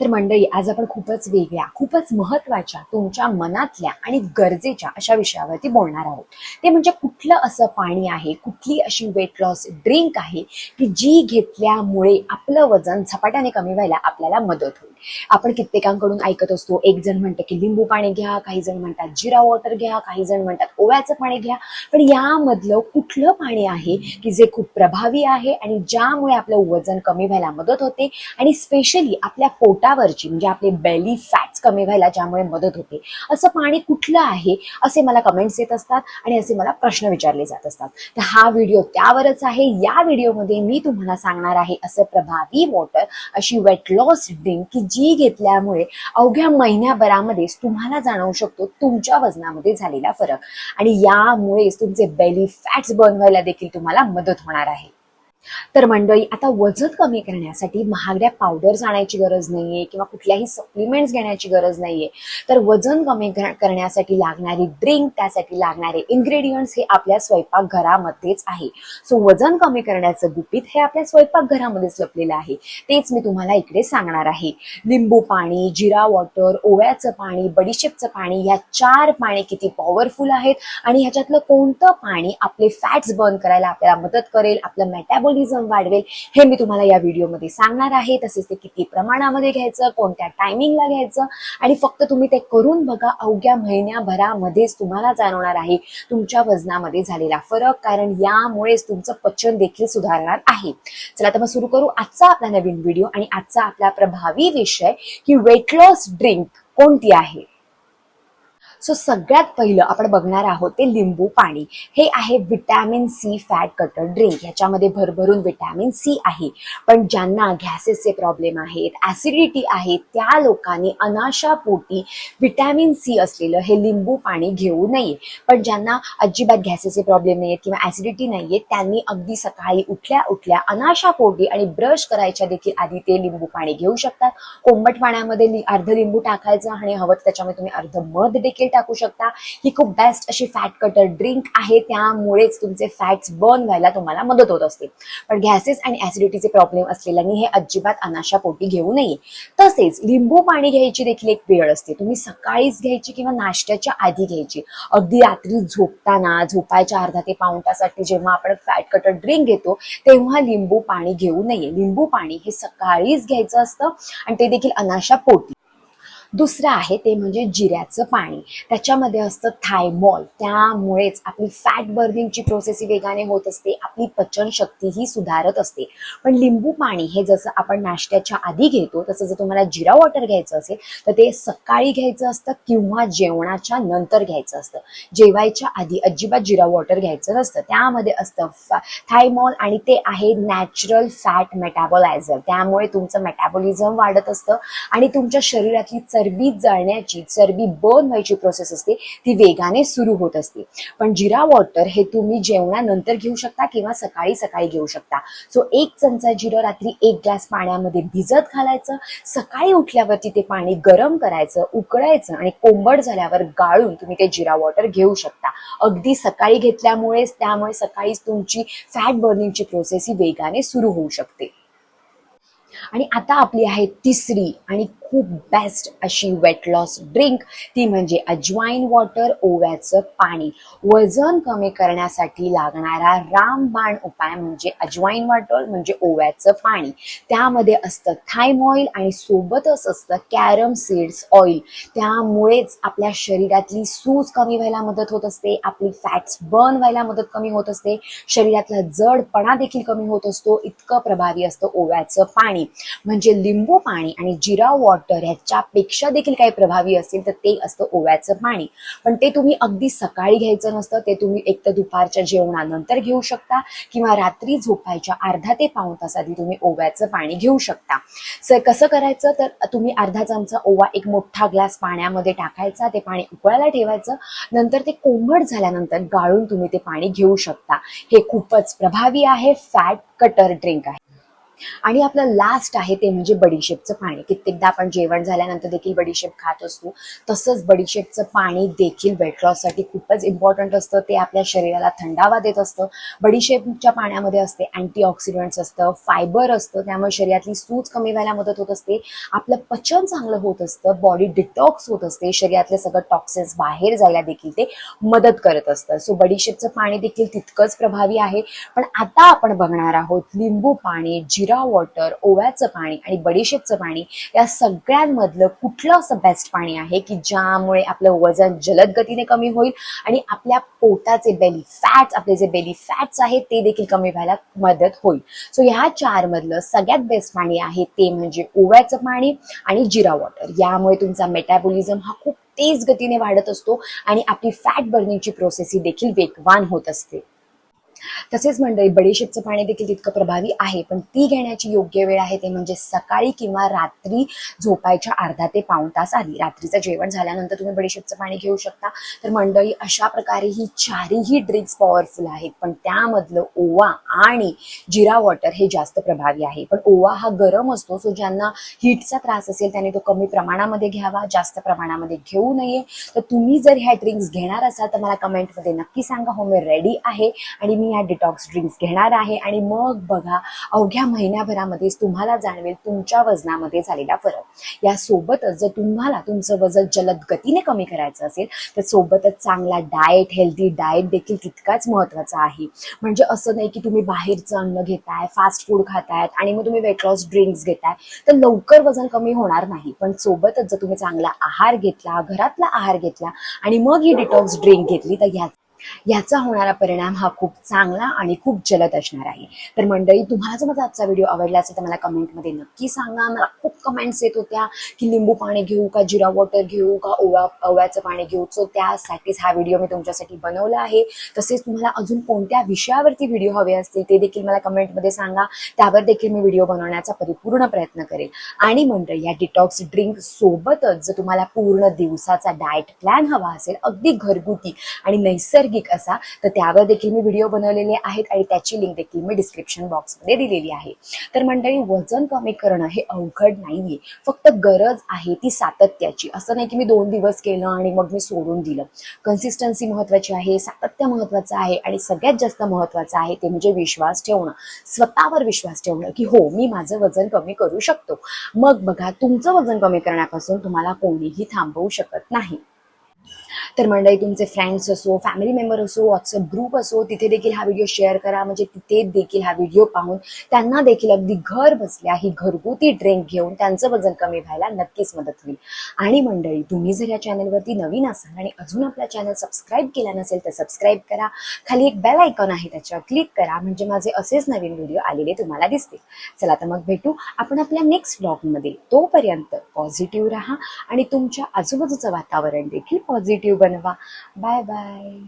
तर मंडळी आज आपण खूपच वेगळ्या खूपच महत्त्वाच्या तुमच्या मनातल्या आणि गरजेच्या अशा विषयावरती बोलणार आहोत. ते म्हणजे कुठलं असं पाणी आहे कुठली अशी वेट लॉस ड्रिंक आहे की जी घेतल्यामुळे आपलं वजन झपाट्याने कमी व्हायला आपल्याला मदत होईल. आपण कित्येकांकडून ऐकत असतो एक जण म्हणतं की लिंबू पाणी घ्या काही जण म्हणतात जिरा वॉटर घ्या काही जण म्हणतात ओव्याचं पाणी घ्या. पण यामधलं कुठलं पाणी आहे की जे खूप प्रभावी आहे आणि ज्यामुळे आपलं वजन कमी व्हायला मदत होते आणि स्पेशली आपल्या पोटावरची म्हणजे आपले बेली फॅट्स कमी व्हायला ज्यामुळे मदत होते. असं पाणी कुठलं आहे? असे मला कमेंट्स येत असतात आणि असे मला प्रश्न विचारले जात असतात. तर हा व्हिडिओ त्यावरच आहे. या व्हिडिओमध्ये मी तुम्हाला सांगणार आहे असं प्रभावी वॉटर अशी वेट लॉस ड्रिंक की जी घेतल्यामुळे अवघ्या महिन्याभरामध्येच तुम्हाला जाणवू शकतो तुमच्या वजनामध्ये झालेला फरक. आणि यामुळेच तुमचे बेली फॅट्स बर्न व्हायला देखील तुम्हाला मदत होणार आहे. तर मंडळी आता वजन कमी करण्यासाठी महागड्या पावडर्स आणायची गरज नाहीये किंवा कुठल्याही सप्लिमेंट्स घेण्याची गरज नाहीये. तर वजन कमी करण्यासाठी लागणारी ड्रिंक त्यासाठी लागणारे इन्ग्रेडियंट्स हे आपल्या स्वयंपाकघरामध्येच आहे. सो वजन कमी करण्याचं गुपित हे आपल्या स्वयंपाकघरामध्येच लपलेलं आहे. तेच मी तुम्हाला इकडे सांगणार आहे. लिंबू पाणी जिरा वॉटर ओव्याचं पाणी बडीशेपचं पाणी या चार पाणी किती पॉवरफुल आहेत आणि ह्याच्यातलं कोणतं पाणी आपले फॅट्स बर्न करायला आपल्याला मदत करेल आपलं मेटाबॉलिझम वाढवेल हे मी तुम्हाला या व्हिडिओमध्ये सांगणार आहे. तसेच ते किती प्रमाणामध्ये घ्यायचं कोणत्या टायमिंगला घ्यायचं आणि फक्त तुम्ही ते करून बघा. अवघ्या महिन्याभरामध्येच तुम्हाला जाणवणार आहे. तुमच्या वजनामध्ये झालेला फरक कारण यामुळेच तुमचं पचन देखील सुधारणार आहे. चला तर मग सुरू करू आजचा आपला नवीन व्हिडिओ आणि आजचा आपला प्रभावी विषय की वेट लॉस ड्रिंक कोणती आहे? सो सगळ्यात पहिलं आपण बघणार आहोत ते लिंबू पाणी. हे आहे vitamin C fat cutter drink ह्याच्यामध्ये भरभरून विटॅमिन सी आहे. पण ज्यांना गॅसेसचे प्रॉब्लेम आहेत ऍसिडिटी आहे त्या लोकांनी अनाशापोटी विटॅमिन सी असलेलं हे लिंबू पाणी घेऊ नये. पण ज्यांना अजिबात गॅसेसचे प्रॉब्लेम नाही आहेत किंवा ऍसिडिटी आहेत त्यांनी अगदी सकाळी उठल्या उठल्या अनाशापोटी आणि ब्रश करायच्या देखील आधी ते लिंबू पाणी घेऊ शकतात. कोंबट पाण्यामध्ये अर्ध लिंबू टाकायचं आणि हवं त्याच्यामध्ये तुम्ही अर्ध मध देखील टाकू शकता. ही खूप बेस्ट अशी फॅट कटर ड्रिंक आहे. त्यामुळेच तुमचे फॅट्स बर्न व्हायला तुम्हाला मदत होत असते. पण गॅसेस आणि ऍसिडिटीचे प्रॉब्लेम असलेल्यांनी हे अजिबात अनाशापोटी घेऊ नये. तसेच लिंबू पाणी घ्यायची देखील एक वेळ असते. तुम्ही सकाळीच घ्यायची किंवा नाश्त्याच्या आधी घ्यायची. अगदी रात्री झोपताना झोपायच्या अर्धा ते पाऊण तासाठी जेव्हा आपण फॅट कटर ड्रिंक घेतो तेव्हा लिंबू पाणी घेऊ नये. लिंबू पाणी हे सकाळीच घ्यायचं असतं आणि ते देखील अनाशा पोटी दुसरं आहे ते म्हणजे जिऱ्याचं पाणी. त्याच्यामध्ये असतं थायमॉल. त्यामुळेच आपली फॅट बर्निंगची प्रोसेस ही वेगाने होत असते. आपली पचनशक्ती ही सुधारत असते. पण लिंबू पाणी हे जसं आपण नाश्त्याच्या आधी घेतो तसं जर तुम्हाला जिरा वॉटर घ्यायचं असेल तर ते सकाळी घ्यायचं असतं किंवा जेवणाच्या नंतर घ्यायचं असतं. जेवायच्या आधी अजिबात जिरा वॉटर घ्यायचं नसतं. त्यामध्ये असतं थायमॉल आणि ते आहे नॅचरल फॅट मेटाबॉलायझर त्यामुळे तुमचं मेटाबॉलिझम वाढत असतं आणि तुमच्या शरीरातली चरबी जाळण्याची चरबी बर्न व्हायची प्रोसेस असते ती वेगाने सुरू होत असते. पण जिरा वॉटर हे तुम्ही जेवणानंतर घेऊ शकता किंवा सकाळी सकाळी घेऊ शकता. सो एक चमचा जिरं रात्री एक ग्लास पाण्यामध्ये भिजत घालायचं सकाळी उठल्यावरती ते पाणी गरम करायचं उकळायचं आणि कोंबड झाल्यावर गाळून तुम्ही ते जिरा वॉटर घेऊ शकता. अगदी सकाळी घेतल्यामुळेच त्यामुळे सकाळीच तुमची फॅट बर्निंगची प्रोसेस ही वेगाने सुरू होऊ शकते. आणि आता आपली आहे तिसरी आणि खूप बेस्ट अशी वेट लॉस ड्रिंक ती म्हणजे अजवाईन वॉटर ओव्याचं पाणी. वजन कमी करण्यासाठी लागणारा रामबाण उपाय म्हणजे अजवाईन वॉटर म्हणजे ओव्याचं पाणी. त्यामध्ये असतं थाईम ऑइल आणि सोबतच असतं कॅरम सीड्स ऑइल त्यामुळेच आपल्या शरीरातली सूज कमी व्हायला मदत होत असते आपली फॅट्स बर्न व्हायला मदत कमी होत असते शरीरातला जडपणा देखील कमी होत असतो इतकं प्रभावी असतं ओव्याचं पाणी. म्हणजे लिंबू पाणी आणि जिरा वॉटर ह्याच्यापेक्षा देखील काही प्रभावी असेल तर ते असतं ओव्याचं पाणी. पण ते तुम्ही अगदी सकाळी घ्यायचं नसतं ते तुम्ही एक तर दुपारच्या जेवणानंतर घेऊ शकता किंवा रात्री झोपायच्या अर्धा ते पाऊण तास आधी तुम्ही ओव्याचं पाणी घेऊ शकता. सर कसं करायचं? तर तुम्ही अर्धा चमचा ओवा एक मोठा ग्लास पाण्यामध्ये टाकायचा ते पाणी उकळायला ठेवायचं. नंतर ते कोंबड झाल्यानंतर गाळून तुम्ही ते पाणी घेऊ शकता. हे खूपच प्रभावी आहे फॅट कटर ड्रिंक आहे. आणि आपलं लास्ट आहे ते म्हणजे बडीशेपचं पाणी. कित्येकदा आपण जेवण झाल्यानंतर देखील बडीशेप खात असतो तसंच बडीशेपचं पाणी देखील वेट लॉससाठी खूपच इम्पॉर्टंट असतं. ते आपल्या शरीराला थंडावा देत असतं. बडीशेपच्या पाण्यामध्ये असते अँटीऑक्सिडंट्स असतं फायबर असतं त्यामुळे शरीरातली सूज कमी व्हायला मदत होत असते. आपलं पचन चांगलं होत असतं बॉडी डिटॉक्स होत असते शरीरातले सगळं टॉक्सिन्स बाहेर जायला देखील ते मदत करत असतं. सो बडीशेपचं पाणी देखील तितकंच प्रभावी आहे. पण आता आपण बघणार आहोत लिंबू पाणी जिरा वॉटर ओव्याचं पाणी आणि बडीशेपचं पाणी या सगळ्यांमधलं कुठलं असं बेस्ट पाणी आहे की ज्यामुळे आपलं वजन जलद गतीने कमी होईल आणि आपल्या पोटाचे बेली फॅट्स आपले जे बेली फॅट्स आहेत ते देखील कमी व्हायला मदत होईल. सो ह्या चारमधलं सगळ्यात बेस्ट पाणी आहे ते म्हणजे ओव्याचं पाणी आणि जिरा वॉटर. यामुळे तुमचा मेटाबॉलिझम हा खूप तेज गतीने वाढत असतो आणि आपली फॅट बर्निंगची प्रोसेस ही देखील वेगवान होत असते. तसेच मंडळी बडीशेपचं पाणी देखील तितकं प्रभावी आहे पण ती घेण्याची योग्य वेळ आहे ते म्हणजे सकाळी किंवा रात्री झोपायच्या अर्धा ते पाऊण तास आधी. रात्रीचं जेवण झाल्यानंतर तुम्ही बडीशेपचं पाणी घेऊ शकता. तर मंडळी अशा प्रकारे ही चारही ड्रिंक्स पॉवरफुल आहेत पण त्यामधलं ओवा आणि जिरा वॉटर हे जास्त प्रभावी आहे. पण ओवा हा गरम असतो सो ज्यांना हीटचा त्रास असेल त्याने तो कमी प्रमाणामध्ये घ्यावा जास्त प्रमाणामध्ये घेऊ नये. तर तुम्ही जर ह्या ड्रिंक्स घेणार असाल तर मला कमेंटमध्ये नक्की सांगा. हो मी रेडी आहे आणि मी ह्या डिटॉक्स ड्रिंक्स घेणार आहे. आणि मग बघा अवघ्या महिन्याभरामध्येच तुम्हाला जाणवेल तुमच्या वजनामध्ये झालेला फरक. यासोबतच जर तुम्हाला तुमचं वजन जलद गतीने कमी करायचं असेल तर सोबतच चांगला डाएट हेल्दी डाएट देखील तितकाच महत्त्वाचा आहे. म्हणजे असं नाही की तुम्ही बाहेरचं अन्न घेताय फास्ट फूड खातायत आणि मग तुम्ही वेट लॉस ड्रिंक्स घेताय तर लवकर वजन कमी होणार नाही. पण सोबतच जर तुम्ही चांगला आहार घेतला घरातला आहार घेतला आणि मग ही डिटॉक्स ड्रिंक घेतली तर ह्या याचा होणारा परिणाम हा खूप चांगला आणि खूप जलद असणार आहे. तर मंडळी तुम्हाला जर माझा आजचा व्हिडिओ आवडला असेल तर मला कमेंटमध्ये नक्की सांगा. मला खूप कमेंट्स येत होत्या की लिंबू पाणी घेऊ का जिरा वॉटर घेऊ का ओवा ओव्याचं पाणी घेऊ. सो त्यासाठीच हा व्हिडिओ मी तुमच्यासाठी बनवला आहे. तसेच तुम्हाला अजून कोणत्या विषयावरती व्हिडिओ हवे असतील ते देखील मला कमेंटमध्ये सांगा. त्यावर देखील मी व्हिडिओ बनवण्याचा परिपूर्ण प्रयत्न करेल. आणि मंडळी या डिटॉक्स ड्रिंक सोबतच जर तुम्हाला पूर्ण दिवसाचा डाएट प्लॅन हवा असेल अगदी घरगुती आणि नैसर्गिक असा तर त्यावर देखील मी व्हिडिओ बनवलेले आहेत आणि त्याची लिंक देखील मी डिस्क्रिप्शन बॉक्समध्ये दिलेली आहे. तर मंडळी वजन कमी करणं हे अवघड नाहीये. फक्त गरज आहे ती सातत्याची. असं नाही की मी दोन दिवस केलं आणि मग मी सोडून दिलं. कन्सिस्टन्सी महत्वाची आहे सातत्य महत्वाचं आहे आणि सगळ्यात जास्त महत्वाचं आहे ते म्हणजे विश्वास ठेवणं. स्वतःवर विश्वास ठेवणं की हो मी माझं वजन कमी करू शकतो. मग बघा तुमचं वजन कमी करण्यापासून तुम्हाला कोणीही थांबवू शकत नाही. तर मंडळी तुमचे फ्रेंड्स असो फॅमिली मेंबर असो व्हॉट्सअप ग्रुप असो तिथे देखील हा व्हिडिओ शेअर करा. म्हणजे तिथे देखील हा व्हिडिओ पाहून त्यांना देखील अगदी घर बसल्या ही घरगुती ड्रिंक घेऊन त्यांचं वजन कमी व्हायला नक्कीच मदत होईल. आणि मंडळी तुम्ही जर या चॅनलवरती नवीन असाल आणि अजून आपला चॅनल सबस्क्राईब केला नसेल तर सबस्क्राईब करा. खाली एक बेल आयकॉन आहे त्याच्यावर क्लिक करा. म्हणजे माझे असेच नवीन व्हिडिओ आलेले तुम्हाला दिसतील. चला तर मग भेटू आपण आपल्या नेक्स्ट ब्लॉगमध्ये तोपर्यंत पॉझिटिव्ह राहा आणि तुमच्या आजूबाजूचं वातावरण देखील पॉझिटिव्ह बनवा बाय बाय